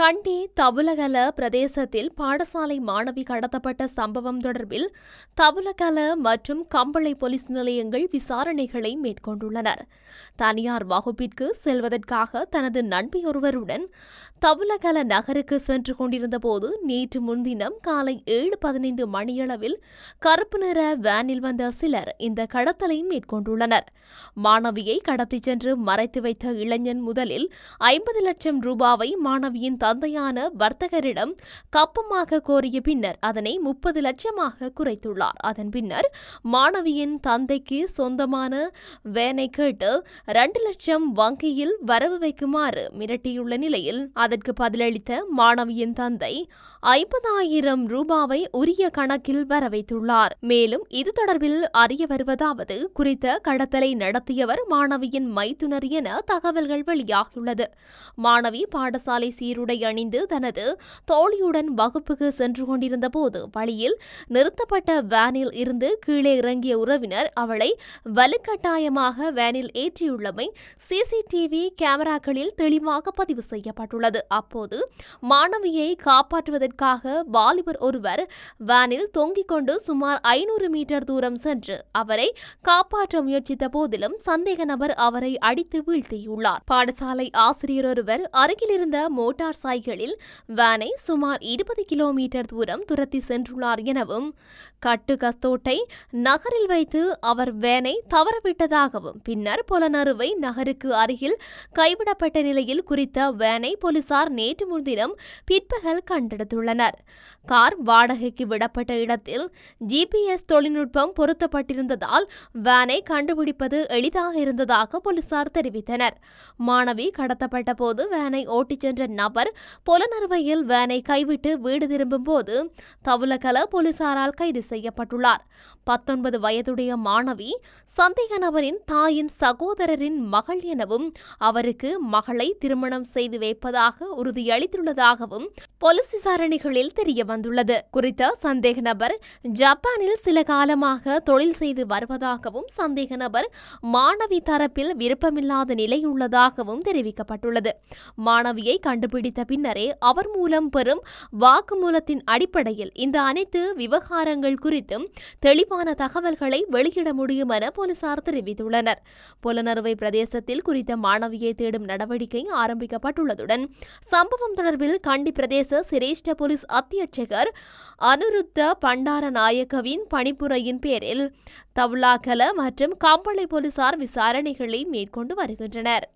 கண்டி தவுலகல பிரதேசத்தில் பாடசாலை மாணவி கடத்தப்பட்ட சம்பவம் தொடர்பில் தவுலகல மற்றும் கம்பளை போலீஸ் நிலையங்கள் விசாரணைகளை மேற்கொண்டுள்ளனர். தனியார் வகுப்பிற்கு செல்வதற்காக தனது நண்பியொருவருடன் தவுலகல நகருக்கு சென்று கொண்டிருந்தபோது நேற்று முன்தினம் காலை ஏழு பதினைந்து மணியளவில் கருப்பு நிற வேனில் வந்த சிலர் இந்த கடத்தலை மேற்கொண்டுள்ளனர். மாணவியை கடத்திச் சென்று மறைத்து வைத்த இளைஞன் முதலில் ஐம்பது லட்சம் ரூபாவை மாணவியின் தந்தையான வர்த்தகரிடம் கப்பமாக கோரிய பின்னர் அதனை முப்பது லட்சமாக குறைத்துள்ளார். அதன் பின்னர் மாணவியின் தந்தைக்கு சொந்தமான வேனை கேட்டு இரண்டு லட்சம் வங்கியில் வரவு வைக்குமாறு மிரட்டியுள்ள நிலையில் அதற்கு பதிலளித்த மாணவியின் தந்தை ஐம்பதாயிரம் ரூபாவை உரிய கணக்கில் வரவைத்துள்ளார். மேலும் இது தொடர்பில் அறிய வருவதாவது குறித்த கடத்தலை நடத்தியவர் மாணவியின் மைத்துனர் என தகவல்கள் வெளியாகியுள்ளது. மாணவி பாடசாலை சீருடை அணிந்து தனது தோழியுடன் வகுப்புக்கு சென்று கொண்டிருந்த போது வழியில் நிறுத்தப்பட்ட வேனில் இருந்து கீழே இறங்கிய உறவினர் அவளை வலுக்கட்டாயமாக வேனில் ஏற்றியுள்ளமை சிசிடிவி கேமராக்களில் தெளிவாக பதிவு செய்யப்பட்டுள்ளது. அப்போது மாணவியை காப்பாற்றுவதற்காக வாலிபர் ஒருவர் வேனில் தொங்கிக் கொண்டு சுமார் ஐநூறு மீட்டர் தூரம் சென்று அவரை காப்பாற்ற முயற்சித்த போதிலும் சந்தேக நபர் அவரை அடித்து வீழ்த்தியுள்ளார். பாடசாலை ஆசிரியர் ஒருவர் அருகிலிருந்த மோட்டார் விவசாயிகளில் வேனை சுமார் இருபது கிலோமீட்டர் தூரம் துரத்தி சென்றுள்ளார் எனவும் கட்டு கஸ்தோட்டை நகரில் வைத்து அவர் வேனை தவறவிட்டதாகவும் பின்னர் புலனறுவை நகருக்கு அருகில் கைவிடப்பட்ட நிலையில் குறித்த வேனை போலீசார் நேற்று முன்தினம் பிற்பகல் கண்டெடுத்துள்ளனர். கார் வாடகைக்கு விடப்பட்ட இடத்தில் ஜிபிஎஸ் தொழில்நுட்பம் பொருத்தப்பட்டிருந்ததால் வேனை கண்டுபிடிப்பது எளிதாக இருந்ததாக போலீசார் தெரிவித்தனர். மாணவி கடத்தப்பட்ட போது வேனை ஓட்டிச் சென்ற நபர் புலனறுவையில் வேனை கைவிட்டு வீடு திரும்பும் போது தவுலகல போலீசாரால் கைது செய்யப்பட்டுள்ளார். பத்தொன்பது வயதுடைய மாணவி சந்தேக நபரின் தாயின் சகோதரரின் மகள் எனவும் அவருக்கு மகளை திருமணம் செய்து வைப்பதாக உறுதியளித்துள்ளதாகவும் போலீஸ் விசாரணைகளில் தெரிய வந்துள்ளது குறித்த சந்தேக நபர் ஜப்பானில் சில காலமாக தொழில் செய்து வருவதாகவும் சந்தேக நபர் மாணவி தரப்பில் விருப்பமில்லாத நிலை உள்ளதாகவும் தெரிவிக்கப்பட்டுள்ளது. மாணவியை கண்டுபிடித்த பின்னரே அவர் மூலம் பெறும் வாக்குமூலத்தின் அடிப்படையில் இந்த அனைத்து விவகாரங்கள் குறித்தும் தெளிவான தகவல்களை வெளியிட முடியும் என போலீசார் தெரிவித்துள்ளனர். புலனறுவை பிரதேசத்தில் குறித்த மாணவியை தேடும் நடவடிக்கை ஆரம்பிக்கப்பட்டுள்ளதுடன் சம்பவம் தொடர்பில் கண்டி பிரதேச சிரேஷ்ட போலீஸ் அத்தியட்சகர் அனுருத்த பண்டார நாயக்கவின் பணிப்புரையின் பேரில் தவுலாக்கல மற்றும் கம்பளை போலீசார் விசாரணைகளை மேற்கொண்டு வருகின்றனர்.